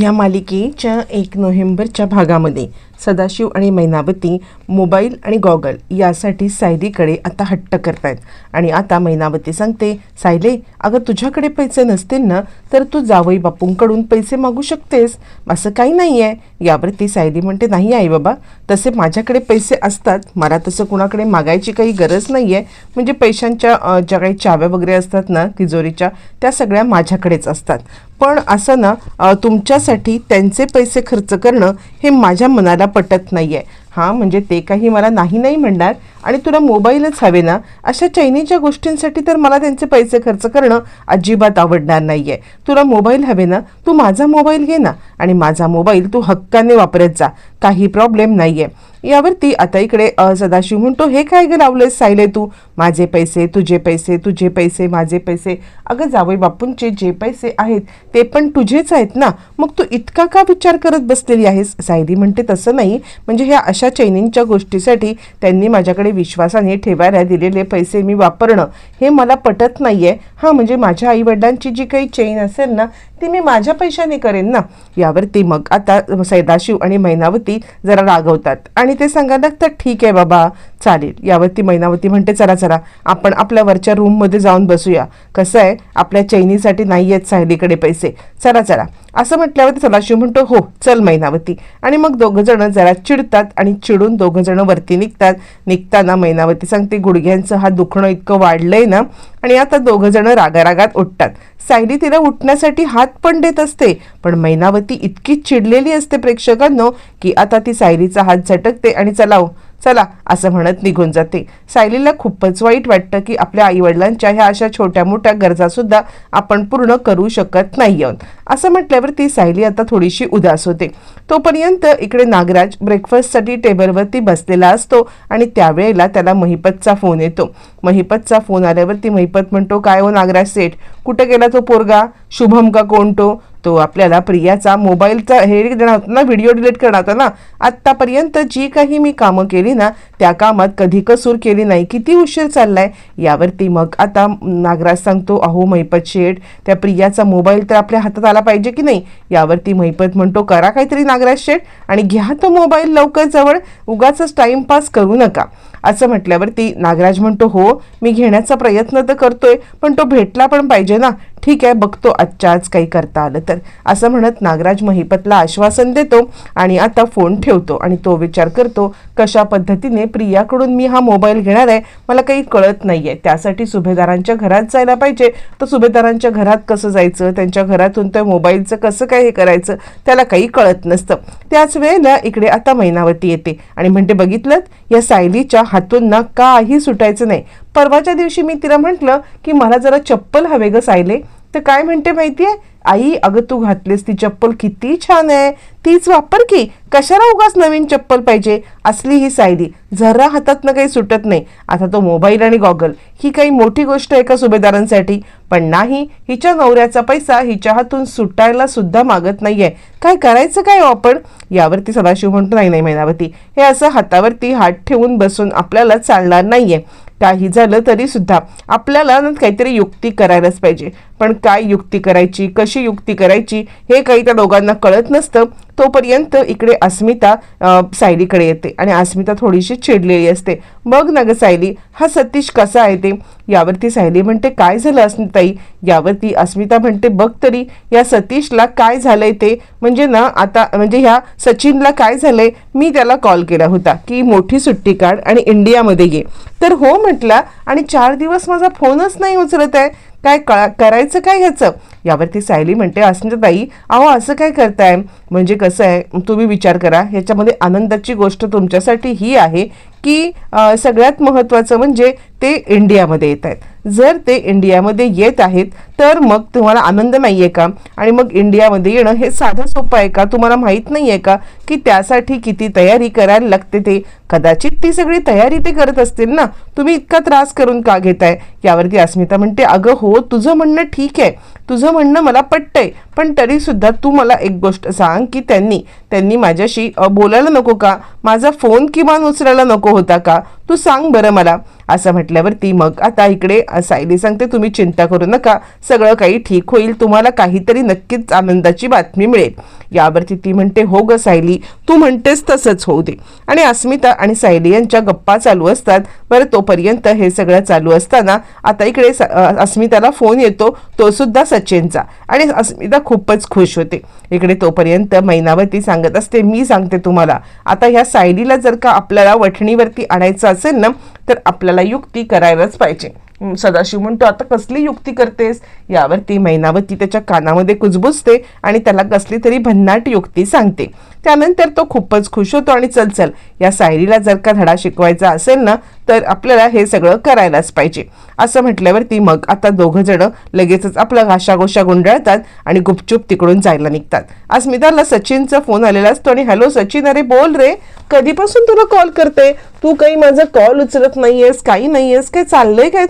या मालिकेच्या एक नोव्हेंबरच्या भागामध्ये सदाशिव आणि मैनावती मोबाईल आणि गॉगल यासाठी सायलीकडे आता हट्ट करतायत. आणि आता मैनावती सांगते सायले अगं तुझ्याकडे पैसे नसतील ना तर तू जावई बापूंकडून पैसे मागू शकतेस. असं काही नाही आहे यावरती सायली म्हणते नाही आई बाबा तसे माझ्याकडे पैसे असतात. मला तसं कुणाकडे मागायची काही गरज नाही आहे म्हणजे पैशांच्या ज्या काही चाव्या वगैरे असतात ना तिजोरीच्या त्या सगळ्या माझ्याकडेच असतात. पण असं ना तुमच्या तुमच्यासाठी त्यांचे पैसे खर्च करणं हे माझ्या मनाला पटत नाही आहे हां म्हणजे ते काही मला नाही नाही म्हणणार आणि तुला मोबाईलच हवे ना अशा चैनीच्या गोष्टींसाठी तर मला त्यांचे पैसे खर्च करणं अजिबात आवडणार नाही आहे तुला मोबाईल हवे ना तू माझा मोबाईल घे ना आणि माझा मोबाईल तू हक्काने वापरत जा. काही प्रॉब्लेम नाही आहे यावरती आता इकडे सदाशिव म्हणतो हे काय ग लावलंयस सायले तू? माझे पैसे तुझे पैसे तुझे पैसे माझे पैसे. अगं जावई बापूंचे जे पैसे आहेत ते पण तुझेच आहेत ना. मग तू इतका का विचार करत बसलेली आहेस? सायली म्हणते तसं नाही. म्हणजे ह्या अशा चैनींच्या गोष्टीसाठी त्यांनी माझ्याकडे विश्वासाने ठेवायला दिलेले पैसे मी वापरणं. हे मला पटत नाही आहे हां म्हणजे माझ्या आईवडिलांची जी काही चैन असेल ना ती मी माझ्या पैशाने करेन ना. यावरती मग आता सैदाशिव आणि मैनावती जरा रागवतात. आणि ते सांगायला लागतात ठीक आहे बाबा चालेल. यावरती मैनावती म्हणते चला चला आपण आपल्या वरच्या रूममध्ये जाऊन बसूया. कसं आहे? आपल्या चैनीसाठी नाही आहेत सायलीकडे पैसे. चला चला. असं म्हटल्यावर सदाशिव म्हणतो हो चल मैनावती. आणि मग दोघंजणं जरा चिडतात आणि चिडून दोघंजणं वरती निघतात. निघताना मैनावती सांगते गुडघ्यांचं हा दुखणं इतकं वाढलंय ना? आणि आता दोघंजणं रागारागात उठतात. सायली तिला उठण्यासाठी हात पण देत असते पण मैनावती इतकी चिडलेली असते प्रेक्षकांनो की आता ती सायलीचा हात झटकते आणि चलाव हो, चला असं म्हणत निघून जाते. सायलीला खूपच वाईट वाटतं की आपल्या आईवडिलांच्या ह्या अशा छोट्या मोठ्या गरजासुद्धा आपण पूर्ण करू शकत नाही आहोत. असं म्हटल्यावर ती सायली आता थोडीशी उदास होते. तोपर्यंत इकडे नागराज ब्रेकफास्टसाठी टेबलवरती बसलेला असतो आणि त्यावेळेला त्याला महिपतचा फोन येतो. महिपतचा फोन आल्यावरती महिपत म्हणतो काय हो नागराज सेठ? कुठं गेला तो पोरगा? शुभम का कोण तो? तो आपल्याला प्रियाचा मोबाईलचा हे देणार होता ना व्हिडिओ डिलीट करणार होता ना आत्तापर्यंत जी काही मी कामं केली ना त्या कामात कधी कसूर केली नाही. किती उशीर चाललाय? यावरती मग आता नागराज सांगतो अहो महिपत शेठ त्या प्रियाचा मोबाईल तर आपल्या हातात आला पाहिजे की नाही? यावरती महिपत म्हणतो करा काहीतरी नागराज शेठ आणि घ्या तो मोबाईल लवकर जवळ उगाच टाईमपास करू नका. असं म्हटल्यावरती नागराज म्हणतो हो मी घेण्याचा प्रयत्न तर करतोय पण तो भेटला पण पाहिजे ना. ठीक आहे बघतो आजच्या आज काही करता आलं तर. असं म्हणत नागराज महिपतला आश्वासन देतो आणि आता फोन ठेवतो आणि तो विचार करतो कशा पद्धतीने प्रियाकडून मी हा मोबाईल घेणार आहे? मला काही कळत नाही आहे त्यासाठी सुभेदारांच्या घरात जायला पाहिजे. तर सुभेदारांच्या घरात कसं जायचं? त्यांच्या घरातून त्या मोबाईलचं कसं काय हे करायचं? त्याला काही कळत नसतं. त्याच वेळेला इकडे आता मैनावती येते आणि म्हणते बघितलं या सायलीच्या हातून ना काही सुटायचं नाही. परवाच्या दिवशी मी तिला म्हटलं की मला जरा चप्पल हवे ग सायले. तर काय म्हणते माहिती आहे आई अगं तू घातलीस ती चप्पल किती छान आहे. तीच वापर की कशाला उगाच नवीन चप्पल पाहिजे? असली ही सायली. जरा हातातनं काही सुटत नाही. आता तो मोबाईल आणि गॉगल ही काही मोठी गोष्ट आहे का सुभेदारांसाठी? पण नाही हिच्या नवऱ्याचा पैसा हिच्या हातून सुटायला सुद्धा मागत नाहीये. काय करायचं काय हो आपण यावरती सदाशिव म्हणतो नाही नाही मैनावती. हे असं हातावरती हात ठेवून बसून आपल्याला चालणार नाहीये. काही झालं तरी सुद्धा आपल्याला काहीतरी युक्ती करायलाच पाहिजे. पण काय युक्ती करायची कशी युक्ती करायची हे काही त्या दोघांना कळत नसतं. तोपर्यंत इकडे अस्मिता सायलीकडे येते आणि अस्मिता थोडीशी चिडलेली असते. बघ ना ग सायली हा सतीश कसा आहे ते? यावरती सायली म्हणते काय झालं अस्मिताई? यावरती अस्मिता म्हणते बघ तरी या सतीशला काय झालंय ते? म्हणजे ना आता म्हणजे ह्या सचिनला काय झालंय? मी त्याला कॉल केला होता की मोठी सुट्टी काढ आणि इंडियामध्ये ये. तर हो म्हटला आणि चार दिवस माझा फोनच नाही उचलत आहे. काय कळा करायचं काय ह्याचं? यावरती सायली म्हणते ताई अहो असं काय करताय? म्हणजे कसं आहे? तुम्ही विचार करा. ह्याच्यामध्ये आनंदाची गोष्ट तुमच्यासाठी ही आहे की सगळ्यात महत्त्वाचं म्हणजे ते इंडियामध्ये येत आहेत जर ते इंडियामध्ये येत आहेत तर मग तुम्हाला आनंद नाही आहे का? आणि मग इंडियामध्ये येणं हे साधं सोपं आहे का? तुम्हाला माहीत नाही आहे का की त्यासाठी किती तयारी करायला लागते ते? कदाचित ती सगळी तयारी ते करत असतील ना? तुम्ही इतका त्रास करून का घेताय? यावरती अस्मिता म्हणते अगं हो तुझं म्हणणं ठीक आहे. तुझं म्हणणं मला पटतंय. पण तरीसुद्धा तू मला एक गोष्ट सांग की त्यांनी त्यांनी माझ्याशी बोलायला नको का? माझा फोन किमान उचलायला नको होता का? तू सांग बरं मला. असं म्हटल्यावरती मग आता इकडे सायली सांगते तुम्ही चिंता करू नका. सगळं काही ठीक होईल. तुम्हाला काहीतरी नक्कीच आनंदाची बातमी मिळेल. यावरती ती म्हणते हो ग सायली तू म्हणतेस तसंच होऊ दे. आणि अस्मिता आणि सायली यांच्या गप्पा चालू असतात. बरं तोपर्यंत हे सगळं चालू असताना आता इकडे स- अस्मिताला फोन येतो. तो सुद्धा सचिनचा. आणि अस्मिता खूपच खुश होते. इकडे तोपर्यंत मैनावती सांगत असते मी सांगते तुम्हाला. आता ह्या सायलीला जर का आपल्याला वठणीवरती आणायचं असेल ना तर आपल्याला युक्ती करायलाच पाहिजे. सदाशिव म्हणतो आता कसली युक्ती करतेस? यावर ती महिनावती त्याच्या कानामध्ये कुजबुजते आणि त्याला कसली तरी भन्नाट युक्ती सांगते. त्यानंतर तो खूपच खुश होतो आणि चल चल या सायरीला जर का धडा शिकवायचा असेल ना तर आपल्याला हे सगळं करायलाच पाहिजे. असं म्हटल्यावरती मग आता दोघं जण लगेचच आपला घाशागोशा गुंडाळतात आणि गुपचूप तिकडून जायला निघतात. अस्मिताला सचिनचा फोन आलेला असतो आणि हॅलो सचिन अरे बोल रे कधीपासून तुला कॉल करते? तू काही माझा कॉल उचलत नाहीयेस काही नाहीयेस काय चाललंय काय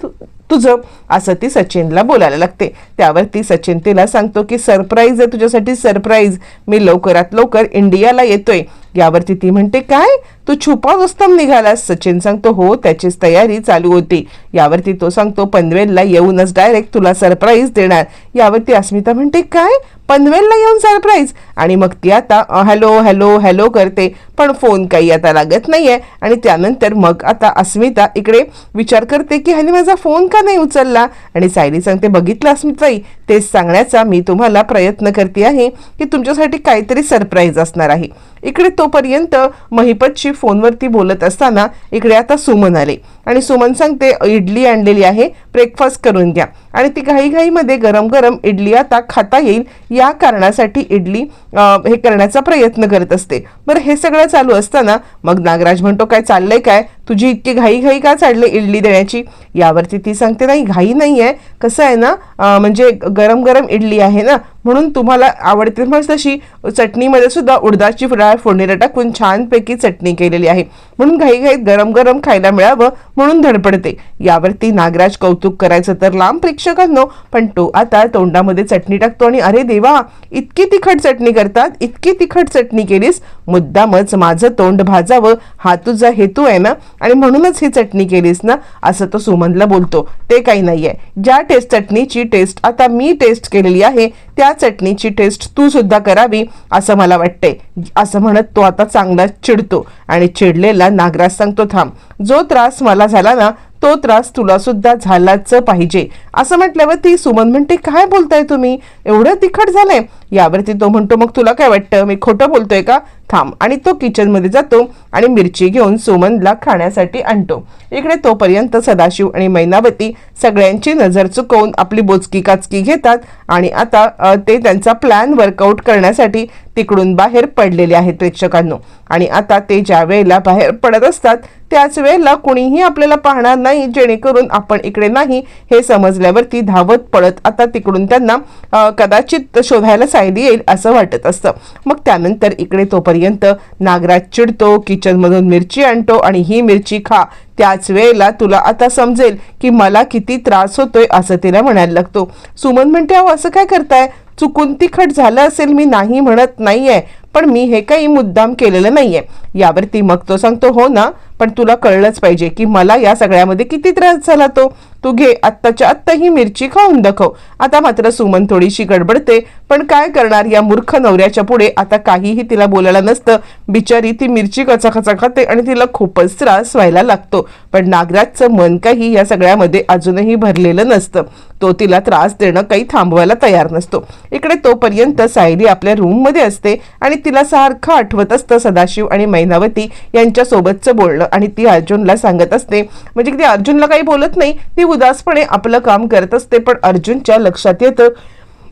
तुझं असं ती सचिनला बोलायला लागते. त्यावर ती सचिन तिला सांगतो की सरप्राईज आहे तुझ्यासाठी सरप्राईज. मी लवकरात लवकर इंडियाला येतोय. यावरती ती म्हणते काय? तू छुपा रुस्तम निघालास. सचिन सांगतो हो त्याचीच तयारी चालू होती. यावरती तो सांगतो पनवेलला येऊनच डायरेक्ट तुला सरप्राईज देणार. यावरती अस्मिता म्हणते काय? पनवेलला येऊन सरप्राईज आणि मग ती आता हॅलो हॅलो हॅलो करते. पण फोन काही आता लागत नाहीये. आणि त्यानंतर मग आता अस्मिता इकडे विचार करते की ह्याने माझा फोन का नाही उचलला? आणि सायली सांगते बघितलं अस्मिताई तेच सांगण्याचा मी तुम्हाला प्रयत्न करते आहे की तुमच्यासाठी काहीतरी सरप्राईज असणार आहे. इकडे तोपर्यंत महिपतशी फोनवरती बोलत असताना इकडे आता सुमन आले. आणि सुमन सांगते इडली आणलेली आहे ब्रेकफास्ट करून घ्या. आणि ती घाईघाईमध्ये गरम गरम इडली आता खाता येईल या कारणासाठी इडली हे करण्याचा प्रयत्न करत असते. बरं हे सगळं चालू असताना मग नागराज म्हणतो काय चाललंय काय? तुझी इतकी घाई घाई का चालले इडली देण्याची? यावरती ती सांगते नाही घाई नाही आहे कसं आहे ना म्हणजे गरम गरम इडली आहे ना म्हणून तुम्हाला आवडते मग तशी चटणीमध्ये सुद्धा उडदाची डाळ फोडणीला टाकून छानपैकी चटणी केलेली आहे. म्हणून घाईघाईत गरम गरम खायला मिळावं म्हणून धडपडते. यावरती नागराज कौतुक करायचं तर लांब प्रेक्षकांनो पण तो आता तोंडामध्ये चटणी टाकतो आणि अरे देवा इतकी तिखट चटणी करतात इतकी तिखट चटणी केलीस मुद्दामच माझं तोंड भाजावं हा तुझा हेतू आहे ना? आणि म्हणूनच ही चटणी केलीस ना? असं तो सुमनला बोलतो. ते काही नाही आहे ज्या टेस्ट चटणीची टेस्ट आता मी टेस्ट केलेली आहे त्या चटणीची टेस्ट तू सुद्धा करावी असं मला वाटतंय. असं म्हणत तो आता चांगला चिडतो. आणि चिडलेला नागराज सांगतो थांब. जो त्रास मला झाला ना तो त्रास तुला सुद्धा झालाच पाहिजे. असं म्हटल्यावर ती सुमन म्हणते काय बोलताय तुम्ही? एवढं तिखट झालंय. यावरती तो म्हणतो मग तुला काय वाटतं? मी खोटं बोलतोय का? थांब. आणि तो किचनमध्ये जातो आणि मिरची घेऊन सुमनला खाण्यासाठी आणतो. इकडे तोपर्यंत सदाशिव आणि मैनावती सगळ्यांची नजर चुकवून आपली बोचकी काचकी घेतात आणि आता ते त्यांचा प्लॅन वर्कआउट करण्यासाठी तिकडून बाहेर पडलेले आहेत प्रेक्षकांनो. आणि आता ते ज्या वेळेला बाहेर पडत असतात त्याच वेळेला कुणीही आपल्याला पाहणार नाही जेणेकरून आपण इकडे नाही हे समजल्यावरती धावत पळत आता तिकडून त्यांना कदाचित शोधायला सायली येईल असं वाटत असतं. मग त्यानंतर इकडे तोपर्यंत नागराज चिडतो किचनमधून मिरची आणतो आणि ही मिरची खा. त्याच वेळेला तुला आता समजेल की मला किती त्रास होतोय असं तिला म्हणायला लागतो. सुमन म्हणते अहो असं काय करताय? चुकून तिखट झालं असेल मी नाही म्हणत नाहीये. पण मी हे काही मुद्दाम केलेलं नाहीये. यावरती मग तो सांगतो हो ना पण तुला कळलंच पाहिजे की मला या सगळ्यामध्ये किती त्रास झाला तो. तू घे आत्ताच्या आत्ता ही मिरची खाऊन दाखव. आता मात्र सुमन थोडीशी गडबडते पण काय करणार या मूर्ख नवऱ्याच्या पुढे? आता काहीही तिला बोलायला नसतं. बिचारी ती मिरची कचाखचा खाते आणि तिला खूपच त्रास व्हायला लागतो. पण नागराजचं मन काही या सगळ्यामध्ये अजूनही भरलेलं नसतं. तो तिला त्रास देणं काही थांबवायला तयार नसतो. इकडे तोपर्यंत सायली आपल्या रूममध्ये असते आणि तिला सारखं आठवत असतं सदाशिव आणि मैनावती यांच्यासोबतचं बोलणं. आणि ती अर्जुनला सांगत असते म्हणजे ती अर्जुनला काही बोलत नाही ती उदासपणे आपलं काम करत असते पण अर्जुनच्या लक्षात येतं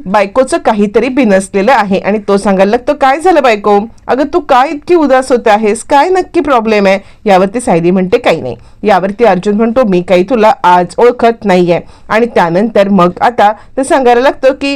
बायकोचं काहीतरी बिनसलेलं आहे. आणि तो सांगायला लागतो काय झालं बायको? अगं तू काय इतकी उदास होते आहेस? काय नक्की प्रॉब्लेम आहे? यावरती सायली म्हणते काही नाही. यावरती अर्जुन म्हणतो मी काही तुला आज ओळखत नाहीये. आणि त्यानंतर मग आता ते सांगायला लागतं की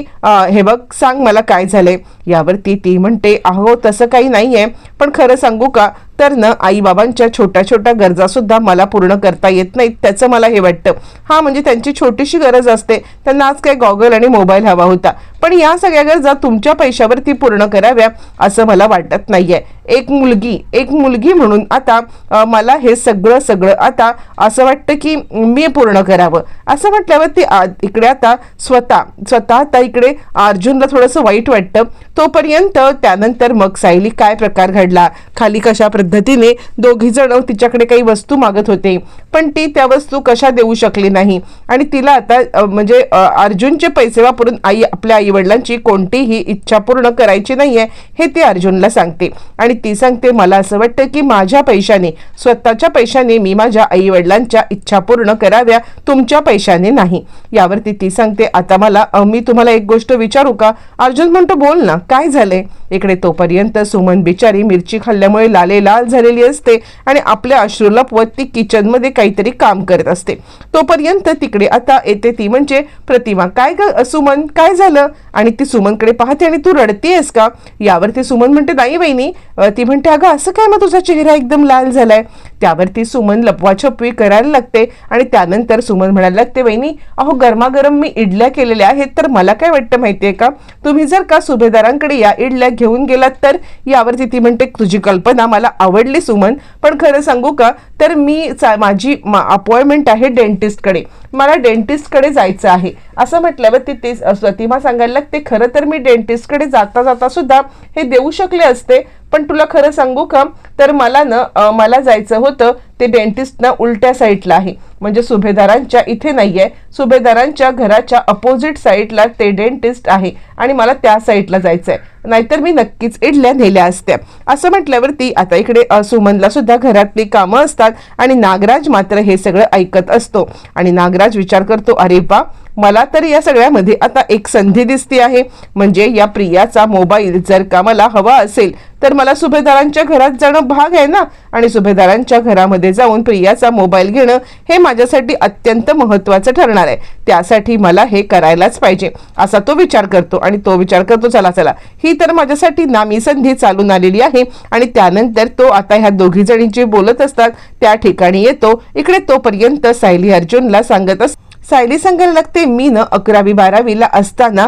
हे बघ सांग मला काय झालंय. यावरती ती म्हणते अहो तसं काही नाही आहे पण खरं सांगू का? तर न आई बाबांच्या छोट्या छोट्या गरजासुद्धा मला पूर्ण करता येत नाहीत त्याचं मला हे वाटतं. हां म्हणजे त्यांची छोटीशी गरज असते. त्यांना आज काय गॉगल आणि मोबाईल हवा होता. पण या सगळ्या गरजा तुमच्या पैशावरती पूर्ण कराव्या असं मला वाटत नाही आहे एक मुलगी एक मुलगी म्हणून आता मला हे सगळं सगळं आता असं वाटतं की मी पूर्ण करावं. असं म्हटल्यावर ती आ- इकडे आता स्वतः स्वतः आता इकडे अर्जुनला थोडंसं वाईट वाटतं. तोपर्यंत त्यानंतर मग सायली काय प्रकार घडला? खाली कशा पद्धतीने दोघी जण तिच्याकडे काही वस्तू मागत होते. पण ती त्या वस्तू कशा देऊ शकली नाही. आणि तिला आता म्हणजे अर्जुनचे पैसे वापरून आई आपल्या आई वडिलांची कोणतीही इच्छा पूर्ण करायची नाहीये हे ती अर्जुनला सांगते. आणि ती सांगते मला असं वाटतं की माझ्या पैशाने स्वतःच्या पैशाने मी माझ्या आई वडिलांच्या इच्छा पूर्ण कराव्या तुमच्या पैशाने नाही. यावरती ती सांगते आता मला मी तुम्हाला एक गोष्ट विचारू का? अर्जुन म्हणतो बोल ना काय झालंय? इकडे तोपर्यंत सुमन बिचारी मिरची खाल्ल्यामुळे लाले लाल झालेली असते आणि आपल्या अश्रू लपवत ती किचनमध्ये काहीतरी काम करत असते. तोपर्यंत तिकडे आता येते ती म्हणजे प्रतिमा. काय ग सुमन? काय झालं? आणि ती सुमनकडे पाहते आणि तू रडतीयस का? यावरती सुमन म्हणते नाही बहिणी ती म्हणते अगं असं काय मग तुझा चेहरा एकदम लाल झालाय? त्यावरती सुमन लपवाछपवी करायला लागते आणि त्यानंतर सुमन म्हणायला लागते वहिनी अहो गरमागरम मी इडल्या केलेल्या आहेत तर मला काय वाटतं माहितीये का? तुम्ही जर का सुभेदारांकडे या इडल्या घेऊन गेलात तर यावरती ती म्हणते तुझी कल्पना मला आवडली सुमन. पण खरं सांगू का? तर मी माझी अपॉइंटमेंट आहे डेंटिस्टकडे. मला डेंटिस्टकडे जायचं आहे. असं म्हटल्यावर ती ते प्रतिमा सांगायला लागते खरं तर मी डेंटिस्टकडे जाता जाता सुद्धा हे देऊ शकले असते पण तुला खरं सांगू का? तर मला ना मला जायचं होतं ते डेंटिस्ट ना उलट्या साईडला आहे. म्हणजे सुभेदारांच्या इथे नाही आहे सुभेदारांच्या घराच्या अपोजिट साईडला ते डेंटिस्ट आहे. आणि मला त्या साईडला जायचं आहे नाहीतर मी नक्कीच इडल्या नेल्या असत्या. असं म्हटल्यावरती आता इकडे सुमनला सुद्धा घरातली कामं असतात आणि नागराज मात्र हे सगळं ऐकत असतो. आणि नागराज विचार करतो अरे बा मला तर या सगळ्यामध्ये आता एक संधी दिसती आहे. म्हणजे या प्रियाचा मोबाईल जर का मला हवा असेल तर मला सुभेदारांच्या घरात जाणं भाग आहे ना? आणि सुभेदारांच्या घरामध्ये जाऊन प्रियाचा मोबाईल घेणं हे माझ्यासाठी अत्यंत महत्त्वाचं ठरणार आहे. त्यासाठी मला हे करायलाच पाहिजे. असा तो विचार करतो आणि तो विचार करतो चला चला. ही तर माझ्यासाठी नामी संधी चालून आलेली आहे आणि त्यानंतर तो आता ह्या दोघी जणी जे बोलत असतात. त्या ठिकाणी येतो. इकडे तोपर्यंत सायली अर्जुनला सांगत असतो सायली सांगायला लागते मी ना अकरावी बारावीला असताना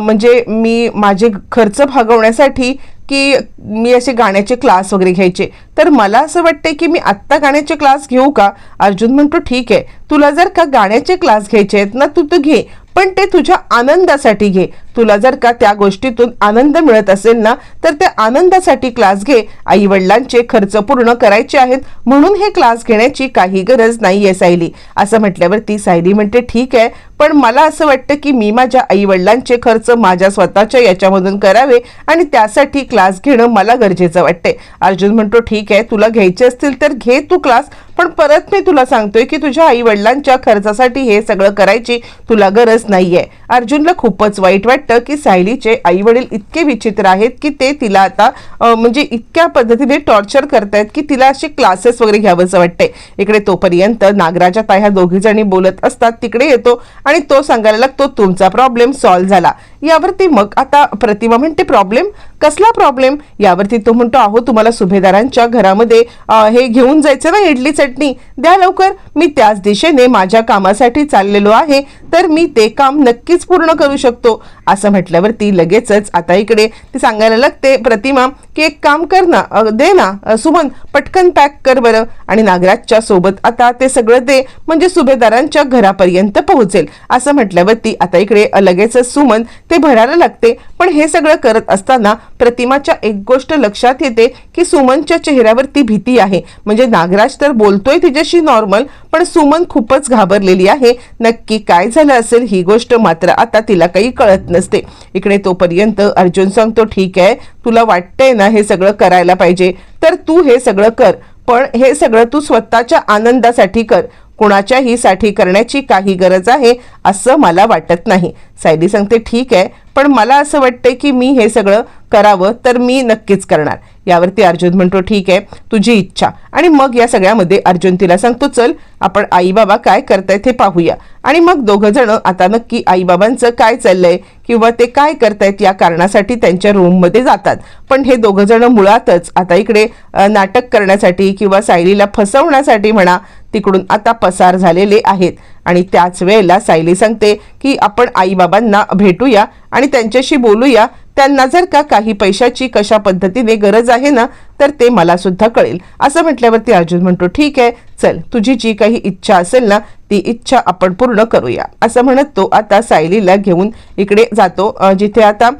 म्हणजे मी माझे खर्च भागवण्यासाठी की मी असे गाण्याचे क्लास वगैरे घ्यायचे. तर मला असं वाटते की मी आत्ता गाण्याचे क्लास घेऊ का? अर्जुन म्हणतो ठीक आहे. तुला जर का गाण्याचे क्लास घ्यायचे आहेत ना तू तर घे. पण ते तुझ्या आनंदासाठी घे. तुला जर का त्या गोष्टीतून आनंद मिळत असेल ना तर त्या आनंदासाठी क्लास घे. आई वडिलांचे खर्च पूर्ण करायचे आहेत म्हणून हे क्लास घेण्याची काही गरज नाहीये सायली. असं म्हटल्यावर ती सायली म्हणते ठीक आहे पण मला असं वाटतं की मी माझ्या आई वडिलांचे खर्च माझ्या स्वतःच्या याच्यामधून करावे आणि त्यासाठी क्लास घेणं मला गरजेचं वाटते अर्जुन म्हणतो ठीक आहे तुला घ्यायचे असतील तर घे तू क्लास पण परत मी तुला सांगतोय की तुझ्या आई वडिलांच्या खर्चासाठी हे सगळं करायची तुला गरज नाहीये. अर्जुनला खूपच वाईट वाटतं की सायलीचे आई वडील इतके विचित्र आहेत की ते तिला आता म्हणजे इतक्या पद्धतीने टॉर्चर करतायत की तिला असे क्लासेस वगैरे घ्यावंसं वाटते इकडे तोपर्यंत नागराजात ताई ह्या दोघी जणी बोलत असतात तिकडे येतो आणि तो सांगायला लागतो तुमचा प्रॉब्लेम सॉल्व्ह झाला. यावरती मग आता प्रतिमा म्हणते प्रॉब्लेम कसला प्रॉब्लेम यावरती तो म्हणतो आहो तुम्हाला सुभेदारांच्या घरामध्ये हे घेऊन जायचं ना इडली चटणी. द्या लवकर. मी त्याच दिशेने माझ्या कामासाठी चाललेलो आहे. तर मी ते काम नक्कीच पूर्ण करू शकतो. असं म्हटल्यावरती लगेचच आता इकडे ती सांगायला लागते प्रतिमा की एक काम कर ना दे ना सुमन पटकन पॅक कर बरं. आणि नागराजच्या सोबत आता ते सगळं दे म्हणजे सुभेदारांच्या घरापर्यंत पोहोचेल. असं म्हटल्यावरती आता इकडे लगेच सुमन ते भरायला लागते. पण हे सगळं करत असताना प्रतिमाच्या एक गोष्ट लक्षात येते की सुमनच्या चेहऱ्यावरती भीती आहे. म्हणजे नागराज तर बोलतोय तिच्याशी नॉर्मल पण सुमन खूपच घाबरलेली आहे. नक्की काय झालं असेल ही गोष्ट मात्र आता तिला काही कळत नसते. इकडे तोपर्यंत अर्जुन सांगतो ठीक आहे तुला वाटतंय ना हे सगळं करायला पाहिजे. तर तू हे सगळं कर. पण हे सगळं तू स्वतःच्या आनंदासाठी कर. कुणाच्याही साठी करण्याची काही गरज आहे असं मला वाटत नाही. सायली सांगते ठीक आहे पण मला असं वाटतंय की मी हे सगळं करावं तर मी नक्कीच करणार. यावरती अर्जुन म्हणतो ठीक आहे तुझी इच्छा. आणि मग या सगळ्यामध्ये अर्जुन तिला सांगतो चल आपण आई बाबा काय करतायत हे पाहूया. आणि मग दोघं जण आता नक्की आईबाबांचं काय चाललंय किंवा ते काय करतायत या कारणासाठी त्यांच्या रूममध्ये जातात. पण हे दोघं जण मुळातच आता इकडे नाटक करण्यासाठी किंवा सायलीला फसवण्यासाठी म्हणा तिकडून आता पसार झालेले आहेत. आणि त्याच वेळेला सायली सांगते की आपण आईबाबांना भेटूया आणि त्यांच्याशी बोलूया त्यांना जर का काही पैशाची कशा पद्धतीने गरज आहे ना तर ते मला सुद्धा कळेल. असं म्हटल्यावरती अर्जुन म्हणतो ठीक आहे चल तुझी जी काही इच्छा असेल ना ती इच्छा आपण पूर्ण करूया. असं म्हणत तो आता सायलीला घेऊन इकडे जातो जिथे आता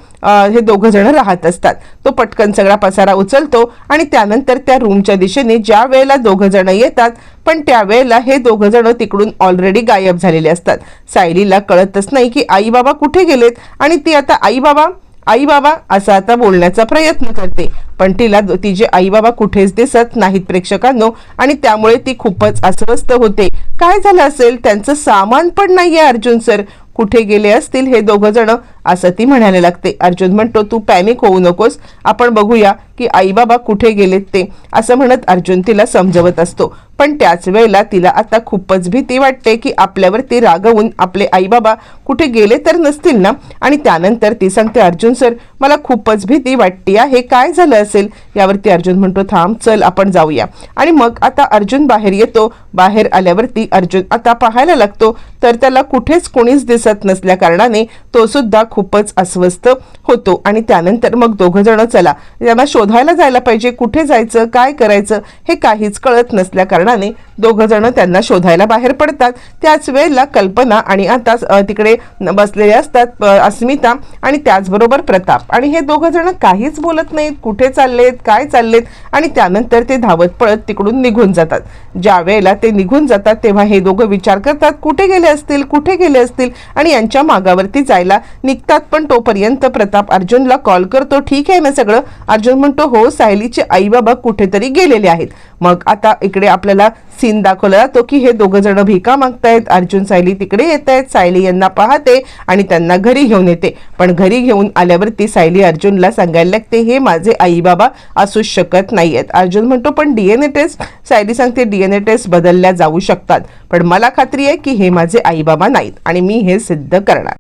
हे दोघं जण राहत असतात. तो पटकन सगळा पसारा उचलतो आणि त्यानंतर त्या रूमच्या दिशेने ज्या वेळेला दोघं जण येतात पण त्यावेळेला हे दोघं जण तिकडून ऑलरेडी गायब झालेले असतात. सायलीला कळतच नाही की आई बाबा कुठे गेलेत आणि ती आता आई बाबा आई बाबा असं आता बोलण्याचा प्रयत्न करते. पण तिला तिचे आई बाबा कुठेच दिसत नाहीत प्रेक्षकांनो आणि त्यामुळे ती खूपच अस्वस्थ होते. काय झालं असेल? त्यांचं सामान पण नाहीये अर्जुन सर. कुठे गेले असतील हे दोघं जण असं ती म्हणायला लागते. अर्जुन म्हणतो तू पॅनिक होऊ नकोस. आपण बघूया की आई बाबा कुठे गेलेत ते. असं म्हणत अर्जुन तिला समजवत असतो. पण त्याच वेळेला तिला आता खूपच भीती वाटते की आपल्यावरती रागवून आपले आई बाबा कुठे गेले तर नसतील ना? आणि त्यानंतर ती सांगते अर्जुन सर मला खूपच भीती वाटते आहे. काय झालं असेल? यावरती अर्जुन म्हणतो थांब चल आपण जाऊया. आणि मग आता अर्जुन बाहेर येतो. बाहेर आल्यावरती अर्जुन आता पाहायला लागतो तर त्याला कुठेच कोणीच दिसत नसल्या कारणाने तो सुद्धा खूपच अस्वस्थ होतो. आणि त्यानंतर मग दोघं जण चला त्यांना शोधायला जायला पाहिजे. कुठे जायचं? काय करायचं? हे काहीच कळत नसल्या कारणाने दोघं जण त्यांना शोधायला बाहेर पडतात. त्याच वेळेला कल्पना आणि आता तिकडे बसलेले असतात अस्मिता आणि त्याचबरोबर प्रताप. आणि हे दोघं जण काहीच बोलत नाहीत कुठे चाललेत काय चाललेत आणि त्यानंतर ते धावत पळत तिकडून निघून जातात. ज्या वेळेला ते निघून जातात तेव्हा हे दोघं विचार करतात कुठे गेले असतील कुठे गेले असतील? आणि यांच्या मागावरती जायला निघतात पण तोपर्यंत प्रताप अर्जुनला कॉल करतो ठीक आहे ना सगळं? अर्जुन म्हणतो हो सायलीचे आई बाबा कुठेतरी गेलेले आहेत. मग आता इकडे आपल्याला सीन दाखवला जातो की हे दोघं जण भिका मागतायत. अर्जुन सायली तिकडे येत आहेत सायली यांना पाहते आणि त्यांना घरी घेऊन येते. पण घरी घेऊन आल्यावरती सायली अर्जुनला सांगायला लागते हे माझे आई बाबा असूच शकत आहेत अर्जुन म्हणतो पण डीएनए टेस्ट सायली सांगते डीएनए टेस्ट बदलल्या जाऊ शकतात. पण मला खात्री आहे की हे माझे आई बाबा नाहीत आणि मी हे सिद्ध करणार.